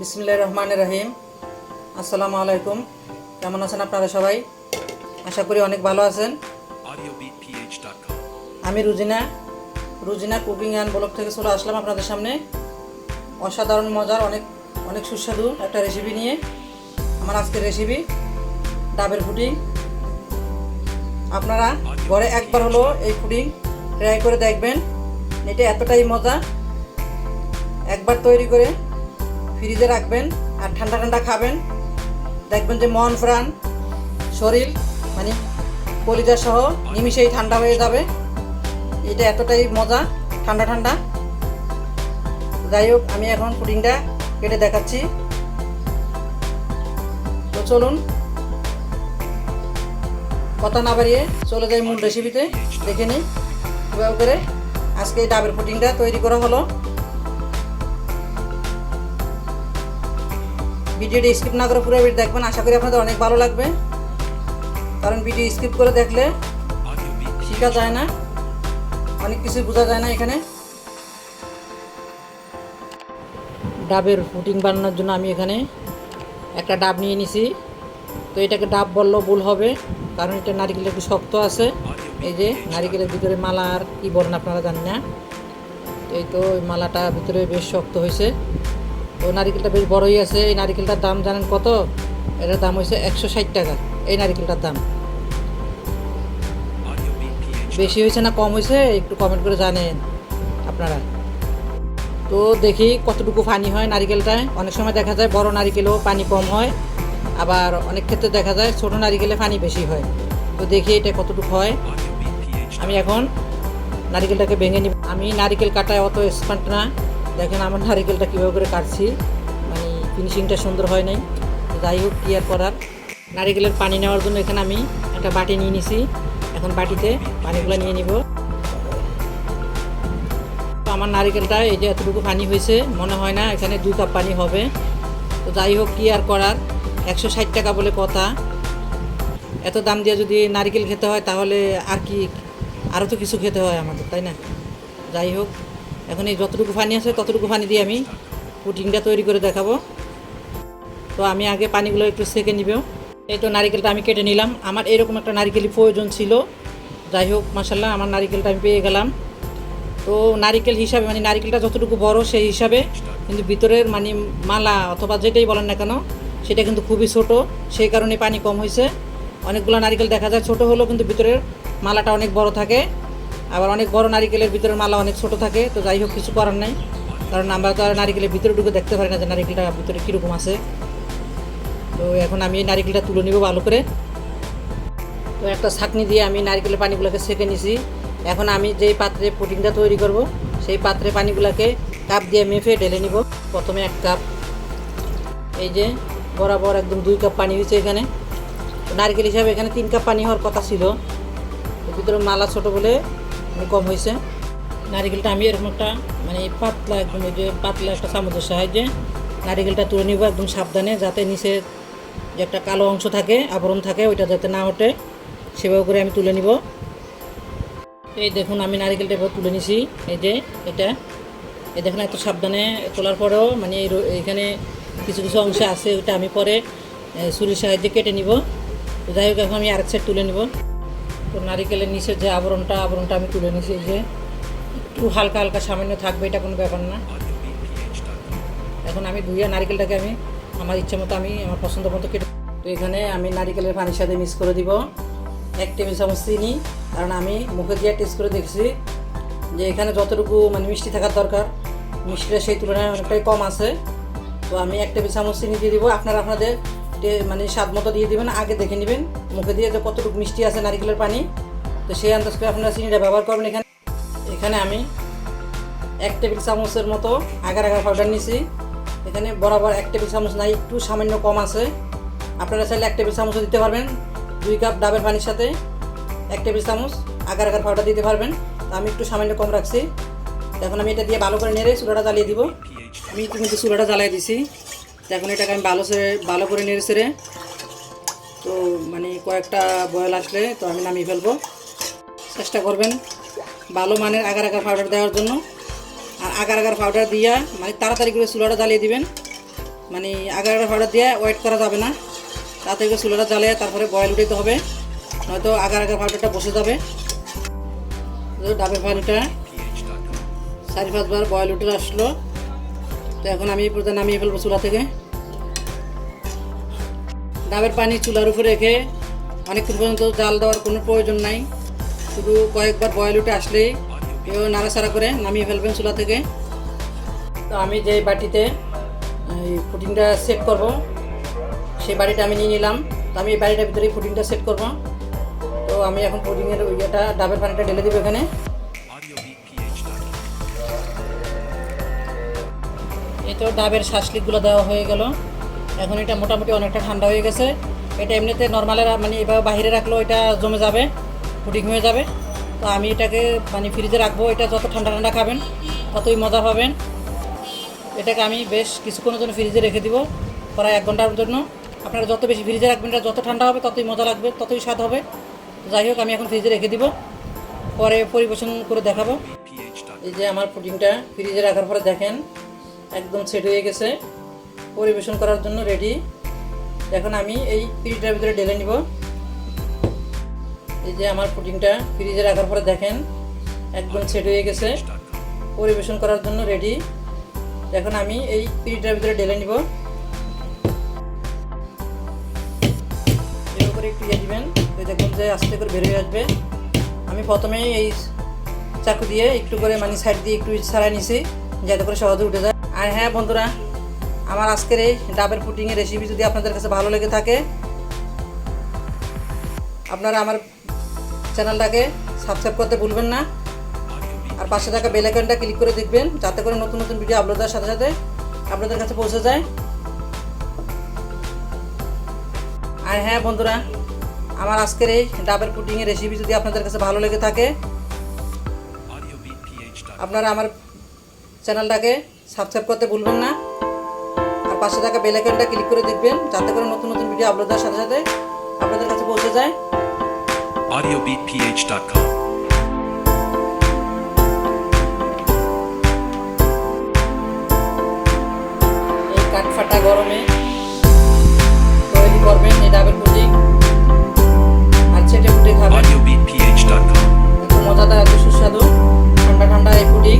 বিসমুল্লাহ রহমান রহিম। আসসালামু আলাইকুম। কেমন আছেন আপনারা সবাই? আশা করি অনেক ভালো আছেন। আমি Rujina. Rujina cooking and blog থেকে চলে আসলাম আপনাদের সামনে। অসাধারণ মজার অনেক অনেক সুস্বাদু একটা রেসিপি নিয়ে। আমার আজকের রেসিপি ডাবের পুডিং। আপনারা ঘরে একবার হলো এই পুডিং ট্রাই করে দেখবেন। এটা এতটাই মজা। একবার তৈরি করে ফ্রিজে রাখবেন আর ঠান্ডা ঠান্ডা খাবেন। দেখবেন যে মন প্রাণ, শরীর মানে কলিজা সহ নিমিষেই ঠান্ডা হয়ে যাবে। এটা এতটাই মজা, ঠান্ডা ঠান্ডা। যাই হোক, আমি এখন পুডিংটা কেটে দেখাচ্ছি। তো চলুন, কথা না বাড়িয়ে চলে যাই মূল রেসিপিতে দেখে নিই। করে আজকে এই ডাবের পুডিংটা তৈরি করা হলো। ভিডিওটি স্কিপ না করে পুরো ভিডিও দেখবেন। আশা করি আপনাদের অনেক ভালো লাগবে। কারণ ভিডিও স্কিপ করে দেখলে শেখা যায় না। অনেক কিছু বোঝা যায় না এখানে। ডাবের পুডিং বানানোর জন্য আমি এখানে একটা ডাব নিয়ে নিছি। তো এটাকে ডাব বললেও ভুল হবে, কারণ এটা নারিকেল একটু শক্ত আছে। এই যে নারিকেলের ভিতরে মালা আর কী বলেন আপনারা জানেন না। এই তো ওই মালাটা ভিতরে বেশ শক্ত হয়েছে। তো নারিকেলটা বেশ বড়ই আছে। এই নারিকেলটার দাম জানেন কত? এটার দাম হয়েছে একশো ষাট টাকা। এই নারিকেলটার দাম। বেশি হয়েছে না কম হয়েছে একটু কমেন্ট করে জানেন আপনারা। তো দেখি কতটুকু পানি হয় নারিকেলটায়। অনেক সময় দেখা যায় বড় নারিকেলেও পানি কম হয়। আবার অনেক ক্ষেত্রে দেখা যায় ছোট নারিকেলে পানি বেশি হয়। তো দেখি এটা কতটুকু হয়। আমি এখন নারিকেলটাকে ভেঙে নিব। আমি নারিকেল কাটায় অত এক্সপার্ট না। দেখেন আমার নারিকেলটা কীভাবে করে কাটছি। মানে ফিনিশিংটা সুন্দর হয় নাই। যাই হোক, কী আর করার। নারিকেলের পানি নেওয়ার জন্য এখানে আমি একটা বাটি নিয়ে নিছি। এখন বাটিতে পানিগুলো নিয়ে নিব। আমার নারিকেলটা এই যে এতটুকু পানি হয়েছে, মনে হয় না এখানে দুই কাপ পানি হবে। তো যাই হোক, কী আর করার? একশো ষাট টাকা বলে কথা। এত দাম দিয়ে যদি নারকেল খেতে হয়, তাহলে আর কি আরও তো কিছু খেতে হয় আমাদের, তাই না? যাই হোক। এখন এই যতটুকু পানি আছে, ততটুকু পানি দিয়ে আমি পুটিংটা তৈরি করে দেখাবো। তো আমি আগে পানিগুলো একটু সেকে নিব। এই তো নারিকেলটা আমি কেটে নিলাম। আমার এরকম একটা নারিকেলই প্রয়োজন ছিল। যাই হোক মাসাল্লাহ আমার নারিকেলটা আমি পেয়ে গেলাম। তো নারিকেল হিসাবে মানে নারিকেলটা যতটুকু বড়, সেই হিসাবে কিন্তু ভিতরের মানে মালা অথবা যেটাই বলেন না কেন, সেটা কিন্তু খুবই ছোট। সেই কারণে পানি কম হয়েছে। অনেকগুলো নারিকেল দেখা যায় ছোট হলেও কিন্তু ভিতরের মালাটা অনেক বড় থাকে। আবার অনেক বড় নারিকেলের ভিতরের মালা অনেক ছোট থাকে, তো যাই হোক, কিছু করার নাই। কারণ আমরা তো আর নারিকেলের ভিতরে ঢুকে দেখতে পারি না যে নারিকেলটা ভিতরে কীরকম আছে। তো এখন আমি এই নারিকেলটা তুলে নিব ভালো করে। তো একটা ছাঁকনি দিয়ে আমি নারকেলের পানিগুলোকে সেকে নিছি। এখন আমি যেই পাত্রে পুডিংটা তৈরি করব, সেই পাত্রে পানিগুলোকে কাপ দিয়ে মেপে ঢেলে নিব। প্রথমে এক কাপ। এই যে বরাবর একদম দুই কাপ পানি হয়েছে এখানে। নারকেল হিসাবে এখানে তিন কাপ পানি হওয়ার কথা ছিল। ভিতরে মালা ছোটো বলে কম হয়েছে নারিকেলটা আমি এরকম একটা মানে পাতলা একদম ওই যে পাতলা একটা চামচের সাহায্যে নারিকেলটা তুলে নিব একদম সাবধানে, যাতে নিচে যে একটা কালো অংশ থাকে, আবরণ থাকে, ওইটা যাতে না ওঠে, সেভাবে করে আমি তুলে নিব। এই দেখুন, আমি নারিকেলটা এবার তুলে নিছি, এই যে এটা। এই দেখুন, এত সাবধানে তোলার পরেও মানে এখানে কিছু কিছু অংশ আছে, ওইটা আমি পরে ছুরির সাহায্যে কেটে নিব। যাই হোক, এখন আমি আরেক সাইড তুলে নিব। তো নারিকেলের নিচের যে আবরণটা আবরণটা আমি তুলে নিছি যে। একটু হালকা হালকা সামান্য থাকবে, এটা কোনো ব্যাপার না। এখন আমি ধুইয়া নারিকেলটাকে আমি, আমার ইচ্ছে মতো আমি, আমার পছন্দ মতো কেটে তো এখানে আমি নারিকেলের পানির সাথে মিক্স করে দিব। এক টেবিল চামচ চিনি, কারণ আমি মুখে দিয়ে টেস্ট করে দেখছি যে এখানে যতটুকু মানে মিষ্টি থাকার দরকার, মিষ্টিটা সেই তুলনায় অনেকটাই কম আছে। তো আমি এক টেবিল চামচ চিনি দিয়ে দিব। আপনারা আপনাদের মানে স্বাদ মতো দিয়ে দিবেন, আগে দেখে নেবেন। মুখে দিয়ে যে কতটুকু মিষ্টি আছে নারিকেলের পানি। তো সেই আন্দাজ করে আপনারা চিনিটা ব্যবহার করবেন। এখানে এখানে আমি এক টেবিল চামচের মতো আগার আগার পাউডার নিছি। এখানে বরাবর এক টেবিল চামচ নাই একটু সামান্য কম আছে। আপনারা চাইলে এক টেবিল চামচও দিতে পারবেন। দুই কাপ ডাবের পানির সাথে এক টেবিল চামচ আগার আগার পাউডার দিতে পারবেন। তো আমি একটু সামান্য কম রাখছি। এখন আমি এটা দিয়ে ভালো করে নেড়ে চুলাটা জ্বালিয়ে দিব। আমি ইতিমধ্যে চুলাটা জ্বালিয়ে দিছি। এখন এটাকে আমি ভালো সেরে ভালো করে নেড়ে সেরে তো মানে কয়েকটা বয়েল আসলে তো আমি নামিয়ে ফেলব। চেষ্টা করবেন ভালো মানের আগার আগার পাউডার দেওয়ার জন্য। আর আগার আগার পাউডার দিয়া মানে তাড়াতাড়ি করে চুলাটা জ্বালিয়ে দিবেন। মানে আগার আগার পাউডার দিয়ে ওয়েট করা যাবে না। তাড়াতাড়ি করে চুলাটা জ্বালিয়ে তারপরে বয়েল উঠাইতে হবে। নয়তো আগার আগার পাউডারটা বসে যাবে। ডাবের পানিটা. চারি পাঁচবার বয়েল উঠে আসলো। তো এখন আমি নামিয়ে ফেলব চুলা থেকে। ডাবের পানি চুলার উপরে রেখে অনেকক্ষণ পর্যন্ত জাল দেওয়ার কোনো প্রয়োজন নাই। শুধু কয়েকবার বয়েল উঠে আসলেই এভাবে নাড়াচাড়া করে নামিয়ে ফেলবেন চুলা থেকে। তো আমি যে বাটিতে, এই পুডিংটা সেট করব, সেই বাড়িটা আমি নিয়ে নিলাম। তো আমি এই বাড়িটার ভিতরে পুডিংটা সেট করব। তো আমি এখন পুডিংয়ের ইয়েটা, ডাবের পানিটা ঢেলে দেবো এখানে। এই তো ডাবের শাসলিকগুলো দেওয়া হয়ে গেল। এখন এটা মোটামুটি অনেকটা ঠান্ডা হয়ে গেছে। এটা এমনিতে নর্মালের মানে এভাবে বাইরে রাখলেও এটা জমে যাবে পুডিং হয়ে যাবে। তো আমি এটাকে মানে ফ্রিজে রাখব। এটা যত ঠান্ডা ঠান্ডা খাবেন ততই মজা পাবেন। এটাকে আমি বেশ কিছুক্ষণের জন্য ফ্রিজে রেখে দিব প্রায় এক ঘণ্টার জন্য। আপনারা যত বেশি ফ্রিজে রাখবেন এটা যত ঠান্ডা হবে ততই মজা লাগবে ততই স্বাদ হবে। যাই হোক আমি এখন ফ্রিজে রেখে দিব। পরে পরিবেশন করে দেখাবো। এই যে আমার পুডিংটা ফ্রিজে রাখার পরে দেখেন একদম সেট হয়ে গেছে। পরিবেশন করার জন্য রেডি এখন আমি এই ফ্রিজটার ভিতরে ঢেলে নিব। এই যে আমার পুডিংটা ফ্রিজে রাখার পরে দেখেন, একদম সেট হয়ে গেছে। পরিবেশন করার জন্য রেডি এখন আমি এই ফ্রিজটার ভিতরে ঢেলে নিব। এভাবে করে একটু ইয়ে দিবেন দেখুন যে আস্তে করে বেরিয়ে আসবে। আমি প্রথমেই এই চাকু দিয়ে একটু করে মানে সাইড দিয়ে একটু ছাড়াই নিছি, যাতে করে সহজে উঠে যায়। আর হ্যাঁ বন্ধুরা আমার আজকের এই ডাবের পুটিংয়ের রেসিপি যদি আপনাদের কাছে ভালো লেগে থাকে, আপনারা আমার চ্যানেলটাকে সাবস্ক্রাইব করতে ভুলবেন না। আর পাশে থাকা বেল আইকনটা ক্লিক করে দেখবেন, যাতে করে নতুন নতুন ভিডিও আপলোড সাথে সাথে আপনাদের কাছে পৌঁছে যায়। আর হ্যাঁ বন্ধুরা, আমার আজকের এই ডাবের পুটিংয়ের রেসিপি যদি আপনাদের কাছে ভালো লেগে থাকে, আপনারা আমার চ্যানেলটাকে সাবস্ক্রাইব করতে ভুলবেন না। পাশে থাকা বেল আইকনটা ক্লিক করে দেখবেন যাতে করে নতুন নতুন ভিডিও আপলোড হওয়ার সাথে সাথে আপনাদের কাছে পৌঁছে যায়। audiobeatph.com এই কাঠফাটা গরমে আর এত সুস্বাদু। ঠান্ডা ঠান্ডা এই পুটিং